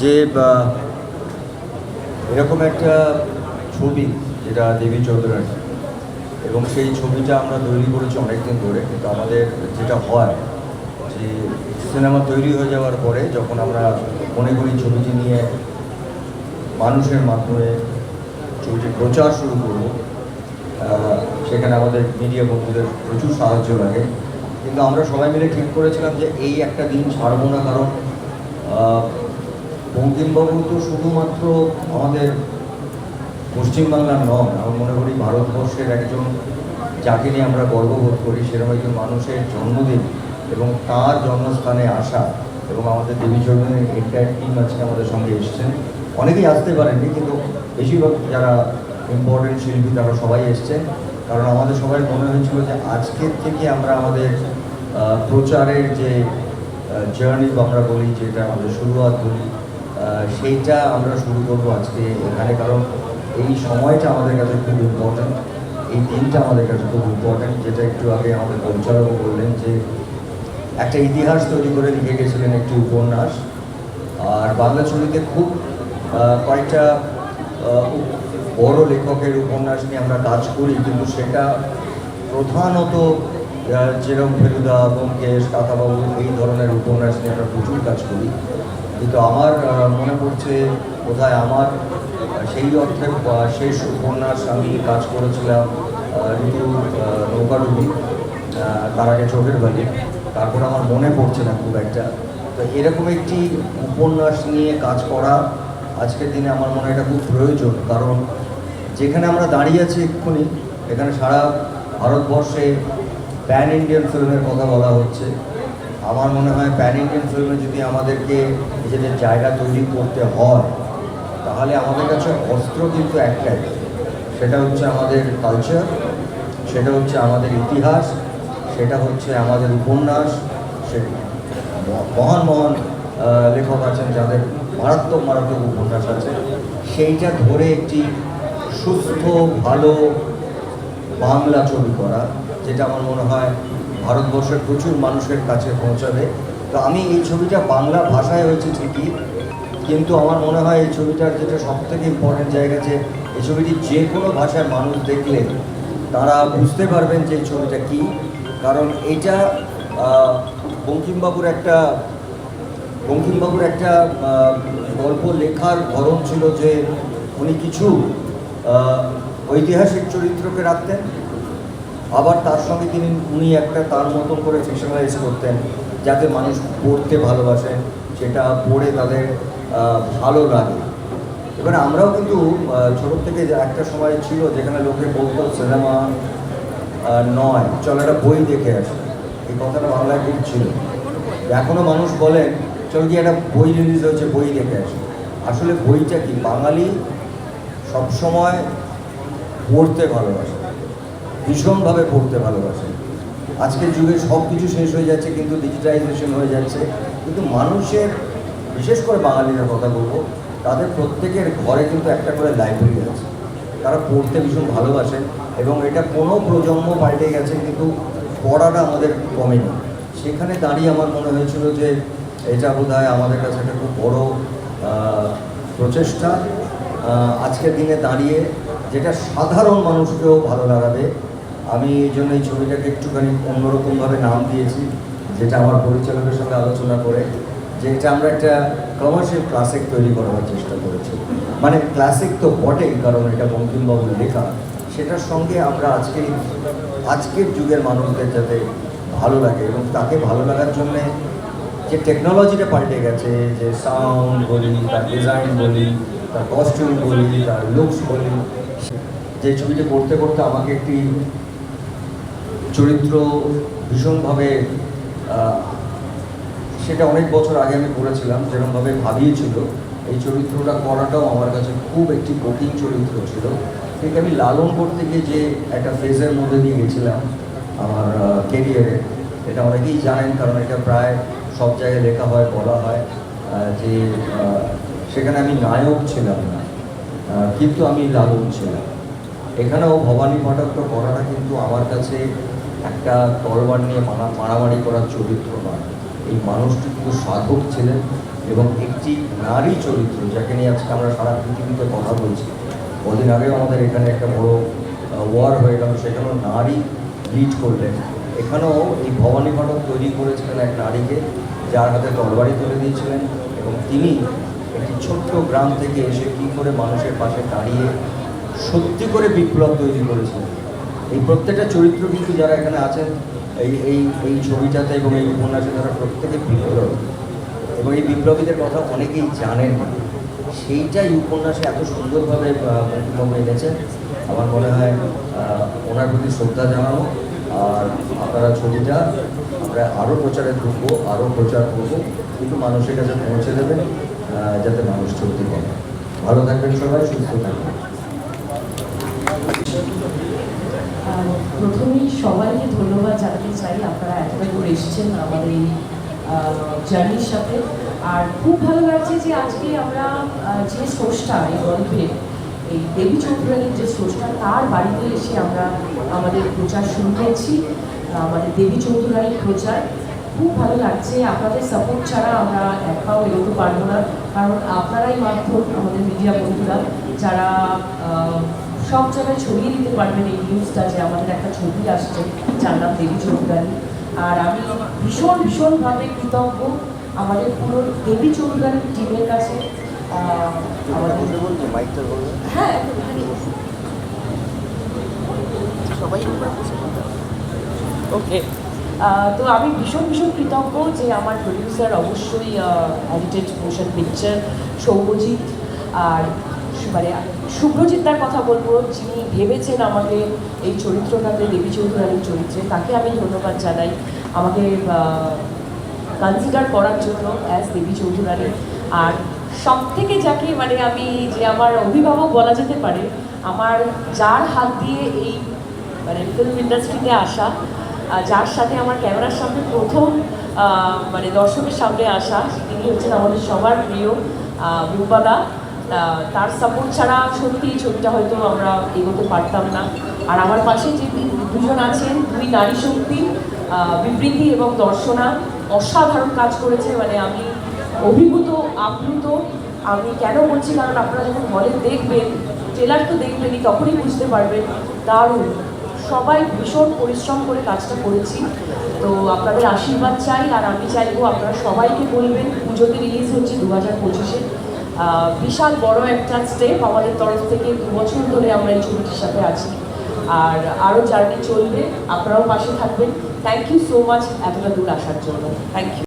যে এরকম একটা ছবি যেটা দেবী চৌধুরানী এবং সেই ছবিটা আমরা তৈরি করেছি অনেকদিন ধরে, কিন্তু আমাদের যেটা হয় যে, সিনেমা তৈরি হয়ে যাওয়ার পরে যখন আমরা মনে করি ছবিটি নিয়ে মানুষের মাধ্যমে ছবিটি প্রচার শুরু করব সেখানে আমাদের মিডিয়া বন্ধুদের প্রচুর সাহায্য লাগে। কিন্তু আমরা সবাই মিলে ঠিক করেছিলাম যে, এই একটা দিন ছাড়বো না, কারণ বঙ্কিমবাবু তো শুধুমাত্র আমাদের পশ্চিমবাংলার নন, আমি মনে করি ভারতবর্ষের একজন যাকে নিয়ে আমরা গর্ববোধ করি, সেরকম একজন মানুষের জন্মদিন এবং তার জন্মস্থানে আসা এবং আমাদের দেবী চৌধুরীর এন্টায়ার টিম আজকে আমাদের সঙ্গে এসছেন। অনেকেই আসতে পারেননি, কিন্তু বেশিরভাগ যারা ইম্পর্টেন্ট শিল্পী তারা সবাই এসছেন। কারণ আমাদের সবাই মনে হয়েছিল যে আজকের থেকে আমরা আমাদের প্রচারের যে জার্নি আমরা বলি যেটা আমাদের শুরুয়াত বলি সেইটা আমরা শুরু করব আজকে এখানে, কারণ এই সময়টা আমাদের কাছে খুব ইম্পর্ট্যান্ট এই দিনটা আমাদের কাছে খুব ইম্পর্ট্যান্ট যেটা একটু আগে আমাদের পরিচালকও বললেন যে, একটা ইতিহাস তৈরি করে লিখে গেছিলেন একটি উপন্যাস। আর বাংলা ছবিতে খুব কয়েকটা বড় লেখকের উপন্যাস নিয়ে আমরা কাজ করি, কিন্তু সেটা প্রধানত যেরকম ফেলুদা, ব্যোমকেশ, কাকাবাবু এই ধরনের উপন্যাস নিয়ে আমরা প্রচুর কাজ করি। কিন্তু আমার মনে পড়ছে কোথায় আমার সেই অর্থে শেষ উপন্যাস আমি কাজ করেছিলাম ঋতু নৌকাডুবি তার আগে চোখের বালি। তারপর আমার মনে পড়ছে না খুব একটা। তো এরকম একটি উপন্যাস নিয়ে কাজ করা আজকের দিনে আমার মনে হয় এটা খুব প্রয়োজন। কারণ যেখানে আমরা দাঁড়িয়ে আছি এক্ষুনি, এখানে সারা ভারতবর্ষে প্যান ইন্ডিয়ান ফিল্মের কথা বলা হচ্ছে। আমার মনে হয় প্যান ইন্ডিয়ান ফিল্মে যদি আমাদেরকে নিজেদের জায়গা তৈরি করতে হয়, তাহলে আমাদের কাছে অস্ত্র কিন্তু একটাই। সেটা হচ্ছে আমাদের কালচার সেটা হচ্ছে আমাদের ইতিহাস, সেটা হচ্ছে আমাদের উপন্যাস, সে মহান মহান লেখক আছেন যাদের মারাত্মক মারাত্মক উপন্যাস আছে। সেইটা ধরে একটি সুস্থ, ভালো বাংলা ছবি করা, যেটা আমার মনে হয় ভারতবর্ষের প্রচুর মানুষের কাছে পৌঁছাবে। তো আমি এই ছবিটা বাংলা ভাষায় হয়েছে ঠিকই, কিন্তু আমার মনে হয় এই ছবিটার যেটা সব থেকে ইম্পর্টেন্ট জায়গা যে এই ছবিটি যে কোনো ভাষার মানুষ দেখলে তারা বুঝতে পারবেন যে এই ছবিটা কী। কারণ এটা বঙ্কিমবাবুর একটা বঙ্কিমবাবুর একটা গল্প লেখার ধরন ছিল যে উনি কিছু ঐতিহাসিক চরিত্রকে রাখতেন, আবার তার সঙ্গে তিনি, উনি একটা তার মতন করে ফিকশনালাইজ করতেন। যাতে মানুষ পড়তে ভালোবাসে, সেটা পড়ে তাদের ভালো লাগে। এবারে আমরাও কিন্তু ছোট থেকে একটা সময় ছিল যেখানে লোকে বলতো সিনেমা নয়, চল একটা বই দেখে আসে। এই কথাটা বাংলায় খুব ছিল। এখনও মানুষ বলেন চল কি একটা বই রিলিজ হয়েছে বই দেখে আসে। আসলে বইটা কি? বাঙালি সবসময় পড়তে ভালোবাসে। ভীষণভাবে পড়তে ভালোবাসে। আজকের যুগে সব কিছু শেষ হয়ে যাচ্ছে, কিন্তু ডিজিটাইজেশন হয়ে যাচ্ছে। কিন্তু মানুষের, বিশেষ করে বাঙালিদের কথা বলব, তাদের প্রত্যেকের ঘরে কিন্তু একটা করে লাইব্রেরি আছে। তারা পড়তে ভীষণ ভালোবাসেন এবং এটা কোনো প্রজন্ম পাল্টে গেছে, কিন্তু পড়াটা আমাদের কমে কমেনি। সেখানে দাঁড়িয়ে আমার মনে হয়েছিল যে, এটা বোধ আমাদের কাছে একটা খুব বড় প্রচেষ্টা। আজকের দিনে দাঁড়িয়ে যেটা সাধারণ মানুষকেও ভালো লাগাবে আমি এই জন্য এই ছবিটাকে একটুখানি অন্যরকমভাবে নাম দিয়েছি, যেটা আমার পরিচালকের সঙ্গে আলোচনা করে, যে এটা আমরা একটা কমার্শিয়াল ক্লাসিক তৈরি করার চেষ্টা করেছি। মানে ক্লাসিক তো বটেই, কারণ এটা বঙ্কিমবাবুর লেখা। সেটার সঙ্গে আমরা আজকে, আজকের যুগের মানুষদের যাতে ভালো লাগে এবং তাকে ভালো লাগার জন্যে যে টেকনোলজিটা পাল্টে গেছে, যে সাউন্ড বলি, তার ডিজাইন বলি, তার কস্টিউম বলি, তার লুকস বলি যে ছবিটা করতে করতে আমাকে একটি চরিত্র ভীষণভাবে সেটা অনেক বছর আগে আমি করেছিলাম যেরকমভাবে ভাবিয়েছিল, এই চরিত্রটা করাটাও আমার কাছে খুব একটি কঠিন চরিত্র ছিল। ঠিক আমি লালন করতে গিয়ে যে একটা ফেজের মধ্যে দিয়ে গেছিলাম আমার কেরিয়ারে এটা অনেকেই জানেন, কারণ এটা প্রায় সব জায়গায় লেখা হয়, বলা হয় যে সেখানে আমি নায়ক ছিলাম না কিন্তু আমি লালন ছিলাম। এখানেও ভবানী পাঠক করাটা কিন্তু আমার কাছে একটা তরবার নিয়ে মারা, মারামারি করার চরিত্র নয়। এই মানুষটি কিন্তু সাধক ছিলেন এবং একটি নারী চরিত্র, যাকে নিয়ে আজকে আমরা সারা পৃথিবীতে কথা বলছি। কদিন আগেও আমাদের এখানে একটা বড় ওয়ার হয়ে গেল, সেখানেও নারী লিড করলেন। এখানেও এই ভবানী পাঠক তৈরি করেছিলেন এক নারীকে, যার হাতে তরবারি তুলে দিয়েছিলেন এবং তিনি একটি ছোট্ট গ্রাম থেকে এসে কী করে মানুষের পাশে দাঁড়িয়ে সত্যি করে বিপ্লব তৈরি করেছিলেন। এই প্রত্যেকটা চরিত্র কিন্তু যারা এখানে আছেন, এই এই এই ছবিটাতে এবং এই উপন্যাসে তারা প্রত্যেকে বিপ্লবী। এবং এই বিপ্লবীদের কথা অনেকেই জানেন। না সেইটাই উপন্যাসে এত সুন্দরভাবে মুক্তিবাবু এনেছেন আমার মনে হয় ওনার প্রতি শ্রদ্ধা জানানো আর আপনারা ছবিটা, আমরা আরও প্রচারে ঢুকবো আরও প্রচার করব। কিন্তু মানুষের কাছে পৌঁছে দেবেন যাতে মানুষ ছবিটি পাবে ভালো থাকবেন সবাই, সুস্থ থাকবেন আর প্রথমেই সবাইকে ধন্যবাদ জানাতে চাই। আপনারা এতটা করে এসেছেন আমাদের এই জার্নির সাথে। আর খুব ভালো লাগছে যে আজকে আমরা যে স্রষ্টা, এই গল্পে, এই দেবী চৌধুরানীর যে স্রষ্টা, তার বাড়িতে এসে আমরা আমাদের প্রচার শুরু করেছি, আমাদের দেবী চৌধুরানীর প্রচার। খুব ভালো লাগছে, আপনাদের সাপোর্ট ছাড়া আমরা এক পাও এগোতে পারব না। কারণ আপনারাই মাধ্যম আমাদের মিডিয়া বন্ধুরা, যারা সব জায়গায় ছড়িয়ে দিতে পারবেন এই নিউজটা যে আমাদের একটা ছবি আসছে যার নাম দেবী চৌধুরানী আর আমি ভীষণ ভীষণভাবে কৃতজ্ঞ আমাদের পুরো দেবী চৌধুরানীর টিমের কাছে। হ্যাঁ সবাই ওকে তো আমি ভীষণ ভীষণ কৃতজ্ঞ যে আমার প্রডিউসার অবশ্যই এডিটেড মোশন পিকচার সৌভজিৎ আর মানে শুভ্রজিৎদার কথা বলব, যিনি ভেবেছেন আমাকে এই চরিত্রটাতে দেবী চৌধুরানীর চরিত্রে, তাকে আমি ধন্যবাদ জানাই। আমাকে কনসিডার করার জন্য অ্যাজ দেবী চৌধুরানী। আর সব থেকে যাকে মানে আমি যে আমার অভিভাবক বলা যেতে পারে, আমার যার হাত দিয়ে এই মানে ফিল্ম ইন্ডাস্ট্রিতে আসা যার সাথে আমার ক্যামেরার সামনে প্রথম মানে দর্শকের সামনে আসা, তিনি হচ্ছেন আমাদের সবার প্রিয় রূপাদা তার সাপোর্ট ছাড়া সত্যি ছবিটা হয়তো আমরা এগোতে পারতাম না। আর আমার পাশে যে দুজন আছেন, দুই নারী শক্তি বিবৃতি এবং দর্শনা, অসাধারণ কাজ করেছে। মানে আমি অভিভূত, আপ্লুত। আমি কেন বলছি, কারণ আপনারা যখন হলে দেখবেন ট্রেলার তো দেখবেনই, তখনই বুঝতে পারবেন, দারুণ। সবাই ভীষণ পরিশ্রম করে কাজটা করেছি। তো আপনাদের আশীর্বাদ চাই, আর আমি চাইব আপনারা সবাইকে বলবেন, পুজোতে রিলিজ হচ্ছে দু হাজার পঁচিশে। বিশাল বড় একটা স্টেপ আমাদের তরফ থেকে দু বছর ধরে আমরা এই ছবিটির সাথে আছি। আর আরও জার্নি চলবে, আপনারাও পাশে থাকবেন। থ্যাংক ইউ সো মাচ এতটা দূর আসার জন্য। Thank you